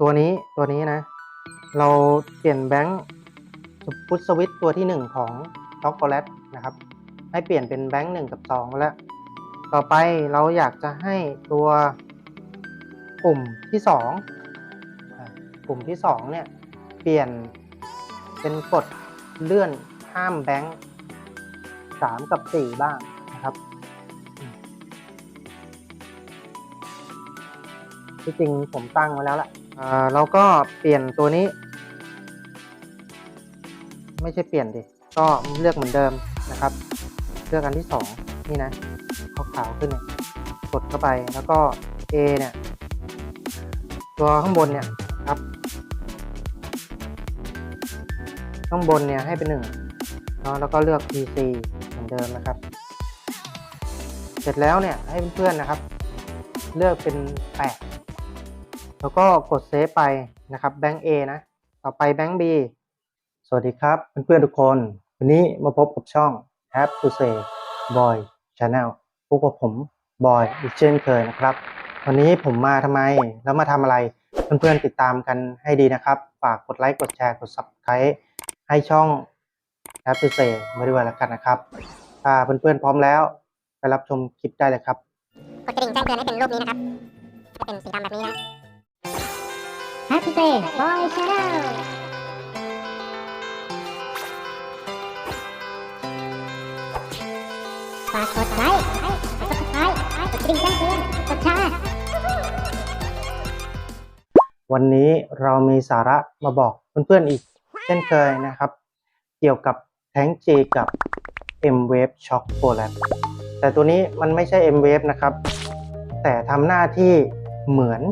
ตัวนี้ตัวนี้นะ เราเปลี่ยนแบงค์พุทสวิตตัวที่หนึ่งของช็อกโกแลตนะครับ ให้เปลี่ยนเป็นแบงค์หนึ่งกับสองแล้ว ต่อไปเราอยากจะให้ตัวปุ่มที่สองปุ่มที่สองเนี่ย เปลี่ยนเป็นกดเลื่อนห้ามแบงค์สามกับสี่บ้างนะครับที่จริงผมตั้งไว้แล้วล่ะ เราก็เปลี่ยนตัวนี้ ไม่ใช่เปลี่ยนดิ ก็เลือกเหมือนเดิมนะครับ เลือกอันที่สองนี่นะขาวขึ้นเนี่ยกดเข้าไปแล้วก็ A เนี่ย ตัวข้างบนเนี่ยครับ ข้างบนเนี่ยให้เป็นหนึ่งเนาะแล้วก็เลือก PC เหมือนเดิมนะครับ เสร็จแล้วเนี่ยให้เพื่อนๆนะครับ เลือกเป็นแปด แล้วก็กดเซฟไปนะครับแบงก์ A นะ ต่อไปแบงก์ B สวัสดีครับเพื่อนๆทุกคน วันนี้มาพบกับช่อง Have to say Boy Channel พบกับผมบอยอีกเช่นเคยนะครับ วันนี้ผมมาทำไมแล้วมาทำอะไร เพื่อนๆติดตามกันให้ดีนะครับ ฝากกดไลค์กดแชร์กด Subscribe ให้ช่อง Have to say มาด้วยแล้วกันนะครับ ถ้าเพื่อนๆพร้อมแล้วไปรับชมคลิปได้เลยครับ กดกระดิ่งแจ้งเตือนให้เป็นรูปนี้นะครับ จะเป็นสีดำแบบนี้นะ Happy Day Boy Channel ฝากกดไลค์กด subscribe กดกระดิ่งแจ้งเตือนกดแชร์วันนี้เรามีสาระมาบอกเพื่อนๆอีก เช่นเคยนะครับ เกี่ยวกับแท้ง G กับ M Wave Shock p o l a r แต่ตัวนี้มันไม่ใช่ M Wave นะครับ แต่ทำหน้าที่เหมือน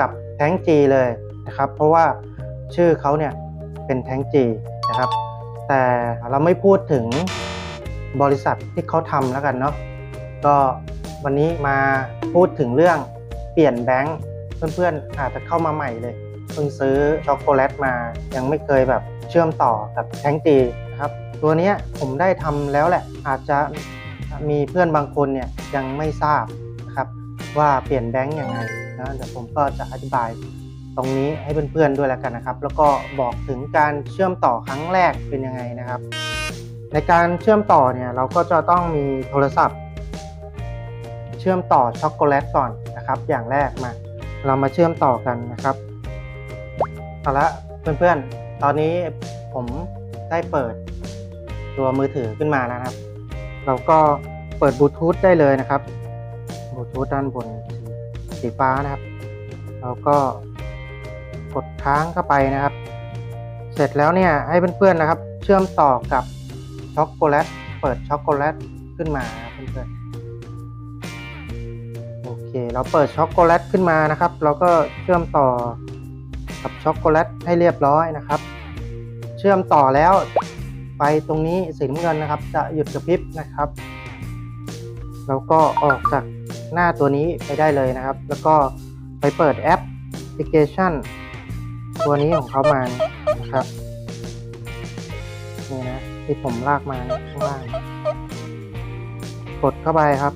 กับ แท้ง G เลยนะครับ เพราะว่าชื่อเขาเนี่ยเป็นแท้ง G นะครับ แต่เราไม่พูดถึงบริษัทที่เขาทำแล้วกันเนาะก็วันนี้มาพูดถึงเรื่องเปลี่ยนแบงค์เพื่อนๆอาจจะเข้ามาใหม่เลยเพิ่งซื้อช็อกโกแลตมา ยังไม่เคยแบบเชื่อมต่อกับแท้งจีนะครับ ตัวนี้ผมได้ทำแล้วแหละอาจจะมีเพื่อนบางคนเนี่ยยังไม่ทราบ ว่าเปลี่ยนแบงค์ยังไงนะเดี๋ยวผมก็จะอธิบายตรงนี้ให้เพื่อนๆด้วยแล้วกันนะครับ แล้วก็บอกถึงการเชื่อมต่อครั้งแรกเป็นยังไงนะครับ ในการเชื่อมต่อเนี่ยเราก็จะต้องมีโทรศัพท์ เชื่อมต่อช็อกโกแลตก่อนนะครับ อย่างแรกมา เรามาเชื่อมต่อกันนะครับเอาละเพื่อนๆ ตอนนี้ผมได้เปิดตัวมือถือขึ้นมาแล้วครับ เราก็เปิดบลูทูธได้เลยนะครับ บลูทูธด้านบนสีสีฟ้านะครับเราก็กดค้างเข้าไปนะครับ เสร็จแล้วเนี่ยให้เพื่อนๆนะครับ เชื่อมต่อกับช็อกโกแลตเปิดช็อกโกแลตขึ้นมาเพื่อนๆโอเค เราเปิดช็อกโกแลตขึ้นมานะครับ เราก็เชื่อมต่อกับช็อกโกแลตให้เรียบร้อยนะครับ เชื่อมต่อแล้วไฟตรงนี้สีน้ำเงินนะครับ จะหยุดกระพริบนะครับ แล้วก็ออกจาก หน้าตัวนี้ไปได้เลยนะครับ แล้วก็ไปเปิดแอปพลิเคชัน ตัวนี้ของเขามานะครับนี่นะที่ผมลากมาข้างล่างกดเข้าไปครับ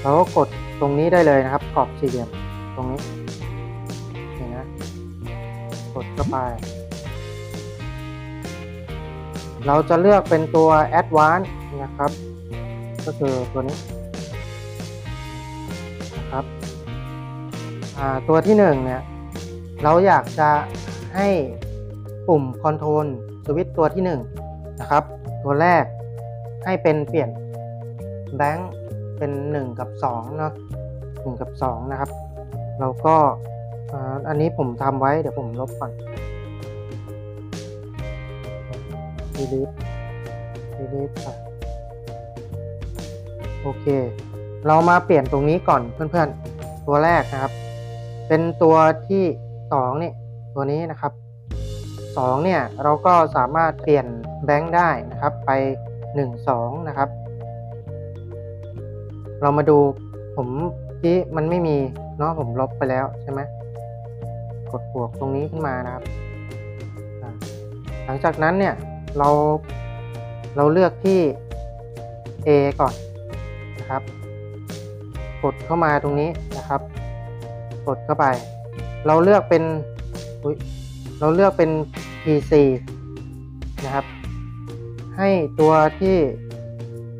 เราก็กดตรงนี้ได้เลยนะครับกรอบสี่เหลี่ยมตรงนี้นี่นะกดเข้าไป เราจะเลือกเป็นตัว Advanced นะครับ ก็คือตัวนี้ ตัวที่หนึ่งเนี่ยเราอยากจะให้ปุ่ม Control สวิตตัวที่หนึ่งนะครับ ตัวแรกให้เป็นเปลี่ยนแบงค์เป็น 1 กับ2เนาะ1กับ2นะครับ แล้วก็อันนี้ผมทำไว้เดี๋ยวผมลบก่อน delete delete ไปโอเค เรามาเปลี่ยนตรงนี้ก่อนเพื่อนๆ ตัวแรกนะครับ เป็นตัวที่2นี่ตัวนี้นะครับ2เนี่ยเราก็สามารถเปลี่ยนแบงค์ได้นะครับไป 1 2 นะครับ เรามาดูผมที่มันไม่มีเนาะผมลบไปแล้วใช่ไหมกดบวกตรงนี้ขึ้นมานะครับ หลังจากนั้นเนี่ยเราเราเลือกที่ A ก่อนนะครับ กดเข้ามาตรงนี้นะครับ กดเข้าไป เราเลือกเป็นเราเลือกเป็น PC นะครับ ให้ตัวที่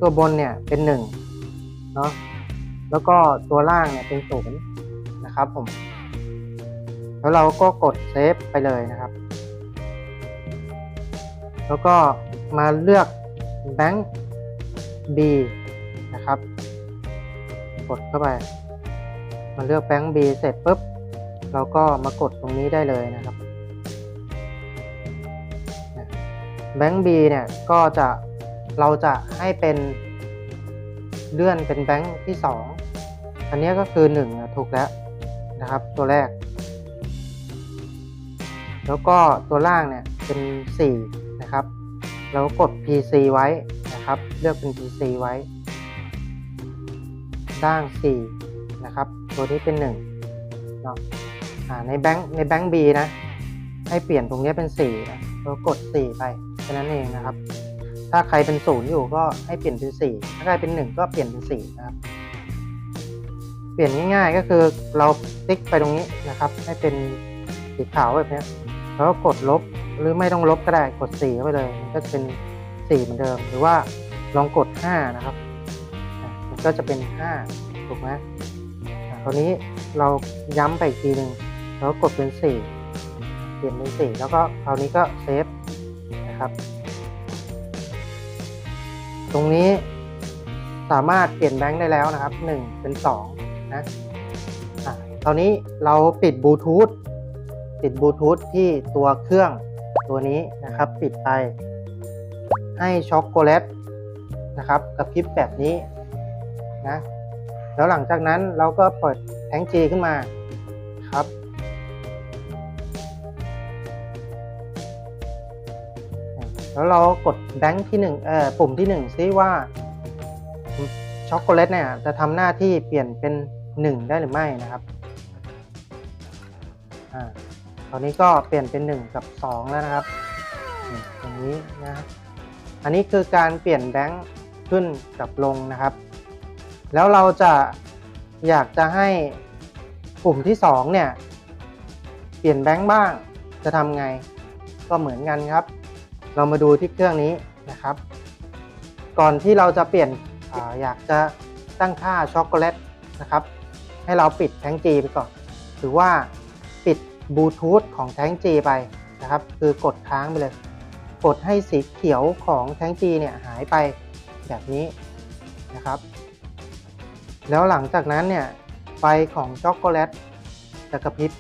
ตัวบนเนี่ยเป็นหนึ่งเนาะแล้วก็ตัวล่างเนี่ยเป็นศูนย์นะครับผม แล้วเราก็กดเซฟไปเลยนะครับ แล้วก็มาเลือก Bank B นะครับ กดเข้าไป มาเลือก Bank B เสร็จปุ๊บ เราก็มากดตรงนี้ได้เลยนะครับแบงก์ B เนี่ยก็จะเราจะให้เป็นเลื่อนเป็นแบงก์ที่ 2 อันนี้ก็คือ1อะถูกแล้วนะครับตัวแรก แล้วก็ตัวล่างเนี่ยเป็น 4 นะครับ เรากด PC ไว้นะครับ เลือกเป็น PC ไว้ด้าง 4 นะครับ ตัวนี้เป็น1เนาะอ่าในแบงก์ในแบงก์ B นะ ให้เปลี่ยนตรงนี้เป็น4นะเรากด 4 ไปแค่นั้นเองนะครับ ถ้าใครเป็นศูนย์อยู่ก็ให้เปลี่ยนเป็น 4 ถ้าใครเป็น 1 ก็เปลี่ยนเป็น4นะครับ เปลี่ยนง่ายๆก็คือเราติ๊กไปตรงนี้นะครับ ให้เป็นสีขาวแบบนี้แล้วก็กดลบหรือไม่ต้องลบก็ได้กด4เข้าไปเลยมันก็จะเป็น4เหมือนเดิม หรือว่าลองกด5นะครับมันก็จะเป็น5ถูกไหม คราวนี้เราย้ำไปอีกทีหนึ่งแล้วกดเป็น 4 เปลี่ยนเป็น 4 แล้วก็คราวนี้ก็เซฟนะครับ ตรงนี้สามารถเปลี่ยนแบงค์ได้แล้วนะครับ 1 เป็น 2 นะอะคราวนี้เราปิดบลูทูธปิดบลูทูธที่ตัวเครื่องตัวนี้นะครับ ปิดไปให้ช็อกโกแลตนะครับกระพริบแบบนี้นะ แล้วหลังจากนั้นเราก็เปิดแทงจีขึ้นมาครับ แล้วเรากดแบงค์ที่หนึ่งเอ่อปุ่มที่หนึ่งซิว่าช็อกโกแลตเนี่ยจะทำหน้าที่เปลี่ยนเป็นหนึ่งได้หรือไม่นะครับอ่าตอนนี้ก็เปลี่ยนเป็นหนึ่งกับสองแล้วนะครับอย่างนี้นะครับอันนี้คือการเปลี่ยนแบงค์ขึ้นกับลงนะครับ แล้วเราจะอยากจะให้ปุ่มที่สองเนี่ย เปลี่ยนแบงค์บ้างจะทำไงก็เหมือนกันครับ เรามาดูที่เครื่องนี้นะครับ ก่อนที่เราจะเปลี่ยนออยากจะตั้งค่าช็อกโกแลตนะครับ ให้เราปิดแทงจีไปก่อนหรือว่าปิดบลูทูธของแทงจีไปนะครับ คือกดค้างไปเลย กดให้สีเขียวของแทงจีเนี่ยหายไปแบบนี้นะครับ แล้วหลังจากนั้นเนี่ยไฟของช็อกโกแลตจะกระพริบ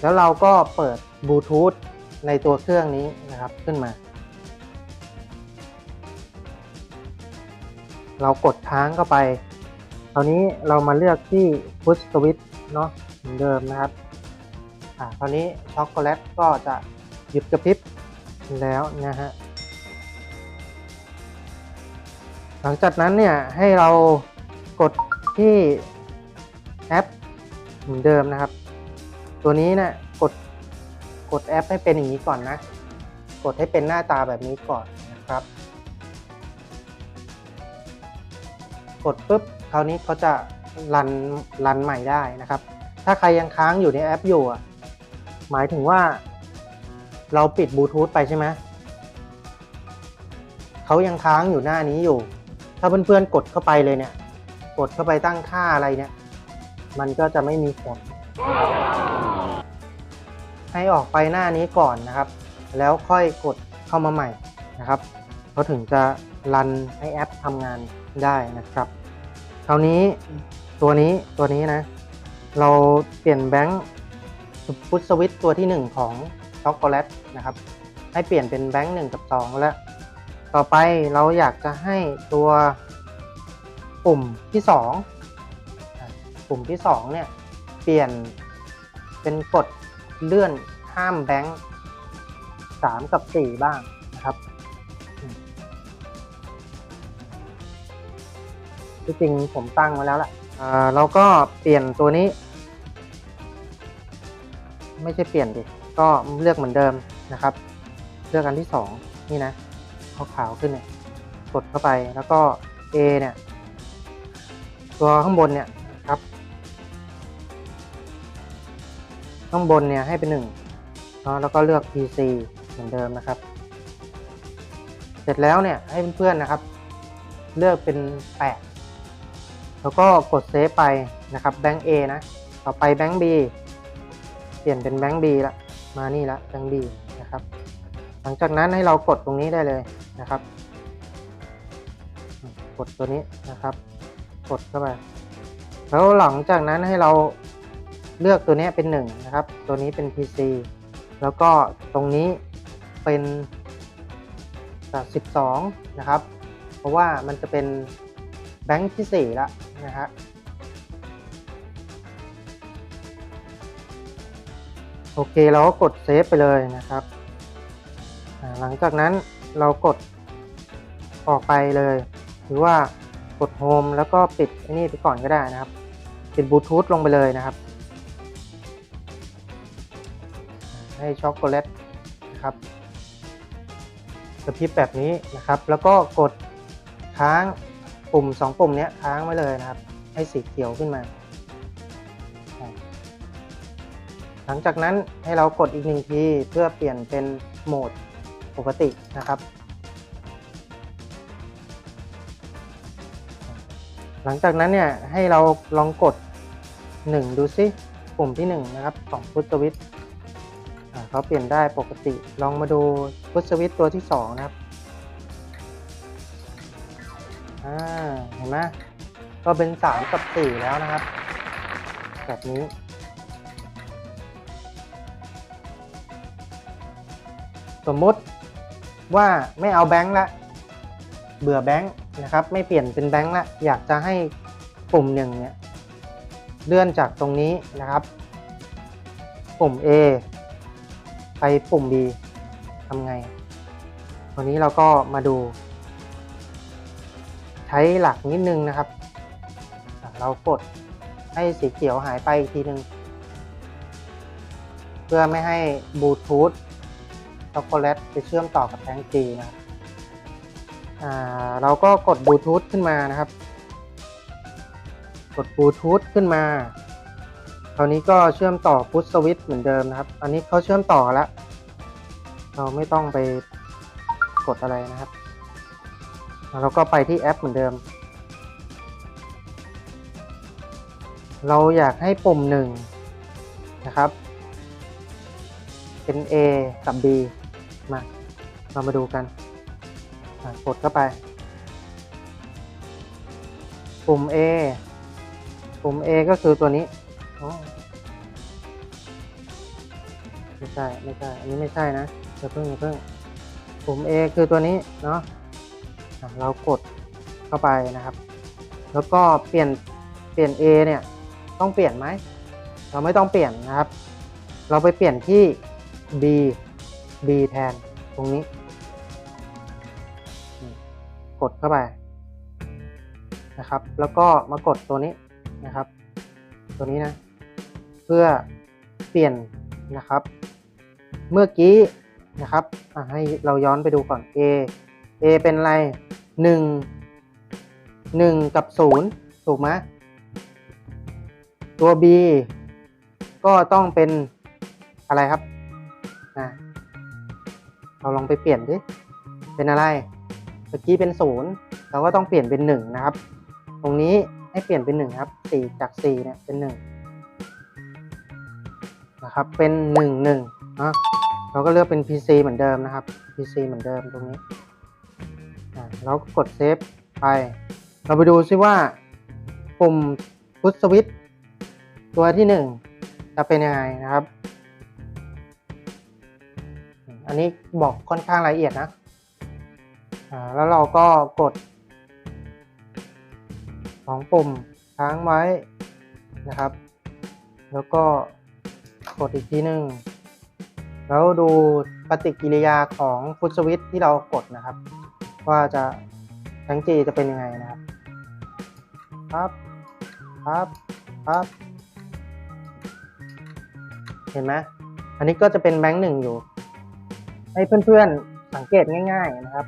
แล้วเราก็เปิดบลูทูธในตัวเครื่องนี้นะครับขึ้นมา เรากดค้างเข้าไป คราวนี้เรามาเลือกที่ push switch เนาะเหมือนเดิมนะครับอ่าคราวนี้ช็อกโกแลตก็จะหยุดกระพริบแล้วนะฮะ หลังจากนั้นเนี่ยให้เรากด ที่แอปเหมือนเดิมนะครับ ตัวนี้เนะี่ยกดกดแอปให้เป็นอย่างนี้ก่อนนะ กดให้เป็นหน้าตาแบบนี้ก่อนนะครับ กดปุ๊บคราวนี้เขาจะรันรันใหม่ได้นะครับ ถ้าใครยังค้างอยู่ในแอปอยู่หมายถึงว่าเราปิดบลูทูธไปใช่ไหมเขายังค้างอยู่หน้านี้อยู่ ถ้าเพื่อนๆกดเข้าไปเลยเนี่ย กดเข้าไปตั้งค่าอะไรเนี่ย มันก็จะไม่มีผล ให้ออกไปหน้านี้ก่อนนะครับ แล้วค่อยกดเข้ามาใหม่นะครับเขาถึงจะรันให้แอปทำงานได้นะครับ คราวนี้ตัวนี้ตัวนี้นะ เราเปลี่ยนแบงค์พุทสวิตตัวที่ 1 ของช็อกโกแลตนะครับ ให้เปลี่ยนเป็นแบงค์1กับ 2 แล้ว ต่อไปเราอยากจะให้ตัว ปุ่มที่2อะปุ่มที่2เนี่ยเปลี่ยนเป็นกดเลื่อนห้ามแบงค์3กับ4บ้างนะครับที่จริงผมตั้งไว้แล้วแหละอ่าเราก็เปลี่ยนตัวนี้ ไม่ใช่เปลี่ยนดิก็เลือกเหมือนเดิมนะครับ เลือกอันที่สองนี่นะขาวๆขึ้นเนี่ยกดเข้าไปแล้วก็ A เนี่ย ตัวข้างบนเนี่ยครับ ข้างบนเนี่ยให้เป็นหนึ่งแล้วก็เลือก PC เหมือนเดิมนะครับ เสร็จแล้วเนี่ยให้เพื่อนๆนะครับ เลือกเป็น 8 แล้วก็กดเซฟไปนะครับแบงก์ A นะ ต่อไปแบงก์ B เปลี่ยนเป็นแบงก์ B ละมานี่ละแบงก์ B นะครับ หลังจากนั้นให้เรากดตรงนี้ได้เลยนะครับ กดตัวนี้นะครับ กดเข้าไป แล้วหลังจากนั้นให้เราเลือกตัวนี้เป็น1นะครับ ตัวนี้เป็น PC แล้วก็ตรงนี้เป็น12 นะครับ เพราะว่ามันจะเป็นแบงค์ที่ 4 แล้วนะฮะโอเคเราก็กดเซฟไปเลยนะครับ หลังจากนั้นเรากดออกไปเลย หรือว่า กดโฮมแล้วก็ปิดไอ้นี่ไปก่อนก็ได้นะครับ ปิดบลูทูธลงไปเลยนะครับ ให้ช็อกโกแลตนะครับกระพริบแบบนี้นะครับ แล้วก็กดค้างปุ่ม 2 ปุ่มเนี้ยค้างไว้เลยนะครับ ให้สีเขียวขึ้นมา หลังจากนั้นให้เรากดอีกหนึ่งทีเพื่อเปลี่ยนเป็นโหมดปกตินะครับ หลังจากนั้นเนี่ยให้เราลองกด 1 ดูซิปุ่มที่ 1 นะครับของพุทสวิตเขาเปลี่ยนได้ปกติ ลองมาดูพุทสวิตตัวที่ 2 นะครับเห็นไหมก็เป็น 3 กับ 4 แล้วนะครับ แบบนี้สมมติว่าไม่เอาแบงค์ละ เบื่อแบงค์ นะครับ ไม่เปลี่ยนเป็นแบงค์ละอยากจะให้ปุ่มหนึ่งเนี่ยเลื่อนจากตรงนี้นะครับ ปุ่ม A ไปปุ่ม B ทำไงวันนี้เราก็มาดู ใช้หลักนิดนึงนะครับ เรากดให้สีเขียวหายไปอีกทีหนึ่งเพื่อไม่ให้บลูทูธช็อกโกแลตไปเชื่อมต่อกับแทงจีนะครับ เราก็กดบลูทูธขึ้นมานะครับ กดบลูทูธขึ้นมาคราวนี้ก็เชื่อมต่อพุทสวิตเหมือนเดิมนะครับ อันนี้เขาเชื่อมต่อแล้ว เราไม่ต้องไปกดอะไรนะครับแล้วก็ไปที่แอปเหมือนเดิม เราอยากให้ปุ่มหนึ่งนะครับเป็น A กับ B มา เรามาดูกัน กดเข้าไป ปุ่ม A ปุ่ม A ก็คือตัวนี้ไม่ใช่ไม่ใช่ อันนี้ไม่ใช่นะอย่าเพิ่งอย่าเพิ่งปุ่ม A คือตัวนี้เนาะอะเรากดเข้าไปนะครับ แล้วก็เปลี่ยนเปลี่ยน A เนี่ยต้องเปลี่ยนไหม เราไม่ต้องเปลี่ยนนะครับ เราไปเปลี่ยนที่ B B แทนตรงนี้ กดเข้าไปนะครับ แล้วก็มากดตัวนี้นะครับ ตัวนี้นะ เพื่อเปลี่ยนนะครับ เมื่อกี้นะครับให้เราย้อนไปดูก่อน A A เป็นอะไรหนึ่งหนึ่งกับศูนย์ถูกไหมตัว B ก็ต้องเป็นอะไรครับนะเราลองไปเปลี่ยนดิ เป็นอะไร เมื่อกี้เป็นศูนย์เราก็ต้องเปลี่ยนเป็นหนึ่งนะครับ ตรงนี้ให้เปลี่ยนเป็นหนึ่งครับสี่จากสี่เนี่ยเป็นหนึ่งนะครับ เป็นหนึ่งหนึ่งนะเราก็เลือกเป็น PC เหมือนเดิมนะครับ PC เหมือนเดิมตรงนี้เราก็กดเซฟไป เราไปดูซิว่าปุ่มพุทสวิตตัวที่หนึ่งจะเป็นยังไงนะครับ อันนี้บอกค่อนข้างละเอียดนะ แล้วเราก็กดสองปุ่มค้างไว้นะครับ แล้วก็กดอีกทีหนึ่งแล้วดูปฏิกิริยาของฟุตสวิตที่เรากดนะครับ ว่าจะทั้งจีจะเป็นยังไงนะครับครับครับครับเห็นไหมอันนี้ก็จะเป็นแบงค์หนึ่งอยู่ ให้เพื่อนๆสังเกตง่าย ๆนะครับ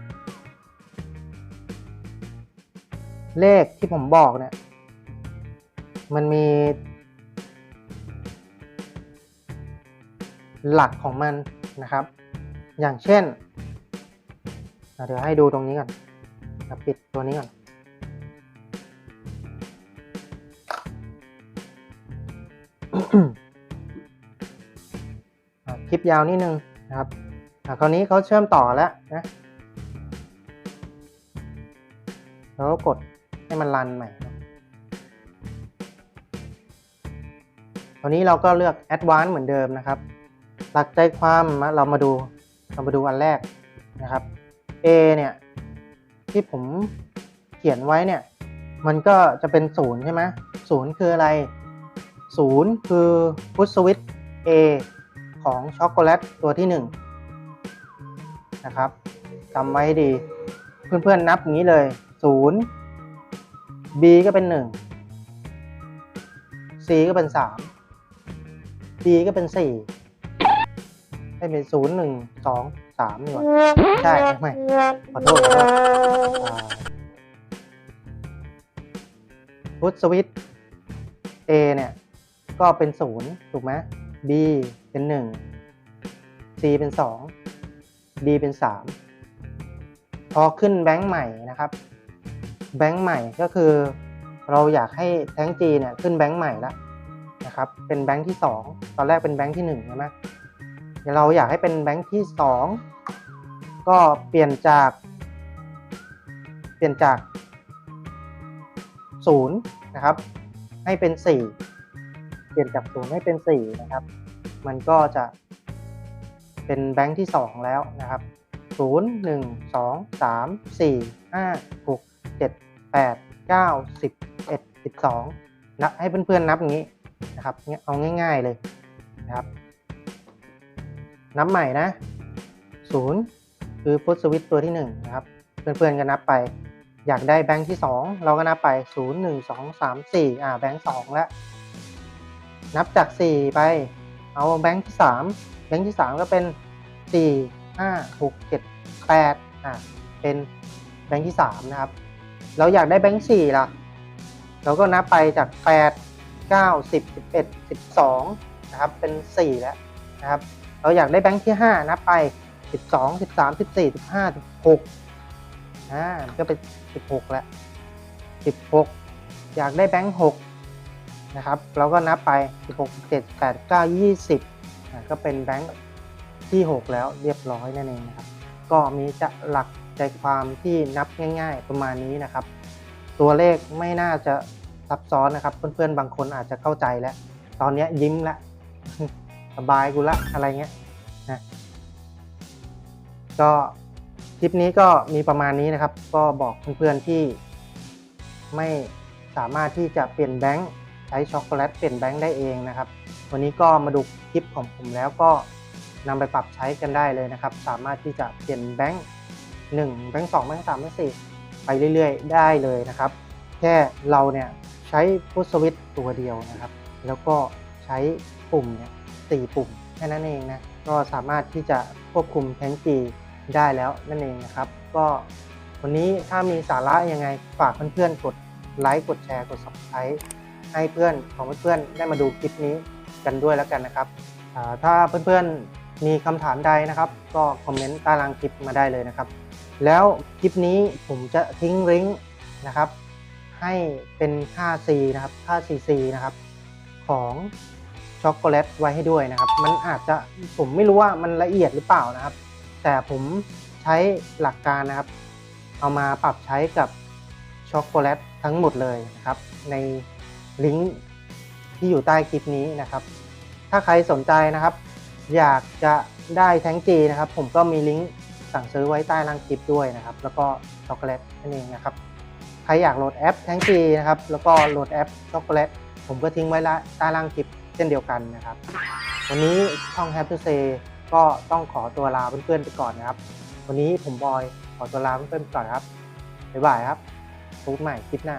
เลขที่ผมบอกเนี่ย มันมี หลักของมันนะครับ อย่างเช่น เดี๋ยวให้ดูตรงนี้ก่อนปิดตัวนี้ก่อน คลิปยาวนิดนึงนะครับคราวนี้เขาเชื่อมต่อแล้วนะแล้วกด ให้มันรันใหม่เนอะคราวนี้เราก็เลือก Advanced เหมือนเดิมนะครับ หลักใจความมาเรามาดูเรามาดูอันแรกนะครับ A เนี่ยที่ผมเขียนไว้เนี่ยมันก็จะเป็นศูนย์ใช่ไหมศูนย์คืออะไรศูนย์คือพุทสวิต A ของช็อกโกแลตตัวที่หนึ่งนะครับจำไว้ให้ดี เพื่อนๆนับอย่างนี้เลยศูนย์ B ก็เป็นหนึ่ง C ก็เป็นสาม D ก็เป็นสี่ให้เป็นศูนย์หนึ่งสองสามนี่หว่าใช่ไหมขอโทษขอโทษพุทสวิต A เนี่ย ก็เป็นศูนย์ถูกไหม B เป็นหนึ่ง C เป็นสอง D เป็นสามพอขึ้นแบงค์ใหม่นะครับ แบงค์ใหม่ก็คือ เราอยากให้แท้ง G เนี่ยขึ้นแบงค์ใหม่แล้วนะครับเป็นแบงค์ที่สองตอนแรกเป็นแบงค์ที่หนึ่งใช่ไหมเดี๋ยวเราอยากให้เป็นแบงค์ที่สองก็เปลี่ยนจาก เปลี่ยนจากศูนย์นะครับให้เป็นสี่เปลี่ยนจากศูนย์ให้เป็นสี่นะครับมันก็จะเป็นแบงค์ที่สองแล้วนะครับศูนย์หนึ่งส องสามสี่ห้าหกเจ็ดแปดเก้าสิบเอ็ดสิบสองนับให้เพื่อนๆนับอย่างนี้นะครับเนี่ยเอาง่าย ๆเลยนะครับ นับใหม่นะศูนย์คือพุทสวิตตัวที่หนึ่งนะครับ เพื่อนๆก็นับไปอยากได้แบงค์ที่สองเราก็นับไปศูนย์หนึ่งสองสามสี่อ่าแบงค์สองแล้ว นับจาก 4 ไป เอาแบงค์ที่ 3 แบงค์ที่ 3 ก็เป็น 4 5 6 7 8 อะเป็นแบงค์ที่ 3 นะครับ เราอยากได้แบงค์4ล่ะ เราก็นับไปจาก8 9 10 11 12นะครับ เป็น4แล้วนะครับ เราอยากได้แบงค์ที่5นับไป12 13 14 15 16อ่ามันก็เป็น16แล้ว16อยากได้แบงค์6นะครับ เราก็นับไป16 17 8 9 20อะก็เป็นแบงค์ที่6แล้วเรียบร้อยนั่นเองนะครับ ก็มีจะหลัก ใจความที่นับง่าย ๆ ประมาณนี้นะครับ ตัวเลขไม่น่าจะซับซ้อนนะครับ เพื่อนๆ บางคนอาจจะเข้าใจแล้ว ตอนนี้ยิ้มละสบายกูละอะไรเงี้ยนะก็คลิปนี้ก็มีประมาณนี้นะครับ ก็บอกเพื่อนๆที่ไม่สามารถที่จะเปลี่ยนแบงค์ใช้ช็อกโกแลตเปลี่ยนแบงค์ได้เองนะครับ วันนี้ก็มาดูคลิปของผมแล้วก็นำไปปรับใช้กันได้เลยนะครับ สามารถที่จะเปลี่ยนแบงค์ หนึ่งแบงค์สองแบงค์สามแบงค์สี่ไปเรื่อยๆ ได้เลยนะครับ แค่เราเนี่ยใช้พุทสวิตตัวเดียวนะครับ แล้วก็ใช้ปุ่มเนี่ยสี่ปุ่มแค่นั้นเองนะก็สามารถที่จะควบคุมแทงจีได้แล้วนั่นเองนะครับ ก็วันนี้ถ้ามีสาระยังไงฝากเพื่อนๆกดไลค์กดแชร์กด subscribe ให้เพื่อนของเพื่อนๆได้มาดูคลิปนี้กันด้วยแล้วกันนะครับ ถ้าเพื่อนๆมีคำถามใดนะครับ ก็คอมเมนต์ใต้ล่างคลิปมาได้เลยนะครับ แล้วคลิปนี้ผมจะทิ้งลิงก์นะครับ ให้เป็นค่า C นะครับค่า CC นะครับ ของช็อกโกแลตไว้ให้ด้วยนะครับ มันอาจจะผมไม่รู้ว่ามันละเอียดหรือเปล่านะครับ แต่ผมใช้หลักการนะครับ เอามาปรับใช้กับช็อกโกแลตทั้งหมดเลยนะครับ ในลิงก์ที่อยู่ใต้คลิปนี้นะครับ ถ้าใครสนใจนะครับ อยากจะได้แท้งจีนะครับ ผมก็มีลิงก์ สั่งซื้อไว้ใต้ล่างคลิปด้วยนะครับ แล้วก็ช็อกโกแลตนั่นเองนะครับ ใครอยากโหลดแอปแทงจีนะครับ แล้วก็โหลดแอปช็อกโกแลต ผมก็ทิ้งไว้ละใต้ล่างคลิปเช่นเดียวกันนะครับ วันนี้ช่อง Happy Say ก็ต้องขอตัวลาเพื่อนๆไปก่อนนะครับ วันนี้ผมบอยขอตัวลาเพื่อนๆไปก่อนครับ บ๊ายบายครับพบใหม่คลิปหน้า